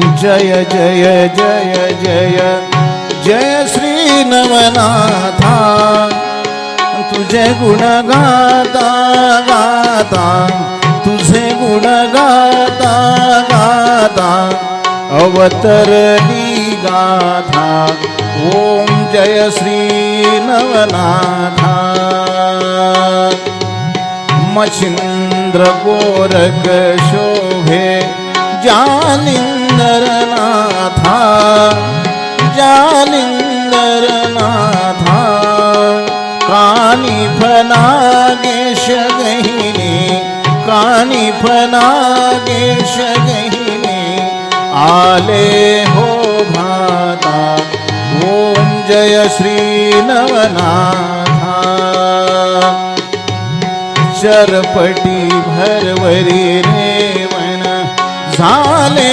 जय जय जय जय। जय श्री नवनाथा, तुझे गुण गाता। गाता तुझे गुण गाता। गाता अवतरली गाथा ओम जय श्री नवनाथा। मच्छिंद्र गोरख शोभे जालिंदरनाथा जालिंदरनाथा कानी फनागेश गहिनी, कानी फनागेश गहिनी, आले हो भाता, ओम जय श्री नवनाथा चरपटी भरवरी रेवण झाले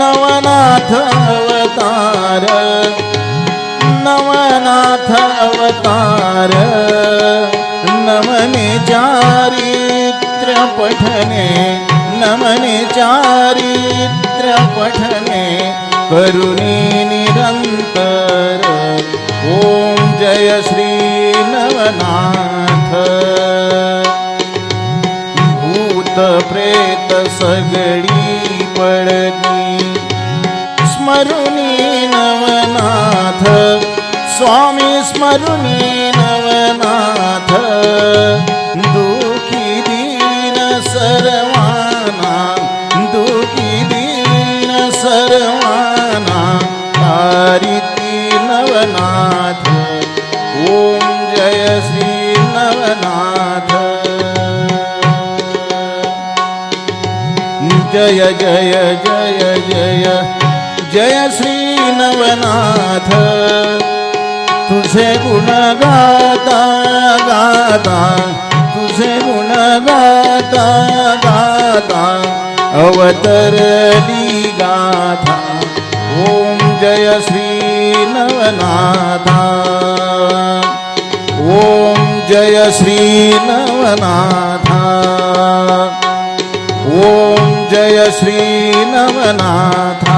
नवनाथ अवतार नवनाथ अवतार नमने चारित्र पठने नमने चारित्र पठने करुणी निरंतर ओम जय श्री नवनाथ। भूत प्रेत सगळी पडती स्मरुनी नवनाथ। स्वामी स्मरुनी नवनाथ। दुखी दीन सर्वाना, दुखी दीन सर्वाना तारिती नवनाथ। ओम जय श्री नवनाथ। जय जय जय जय। जय श्री नवनाथ। तुझे गुण गाता। गाता तुझे गुण गाता। गाता अवतरली गाथा ओम जय श्री नवनाथा। ओम जय श्री नवनाथा। ओम जय श्री नवनाथा।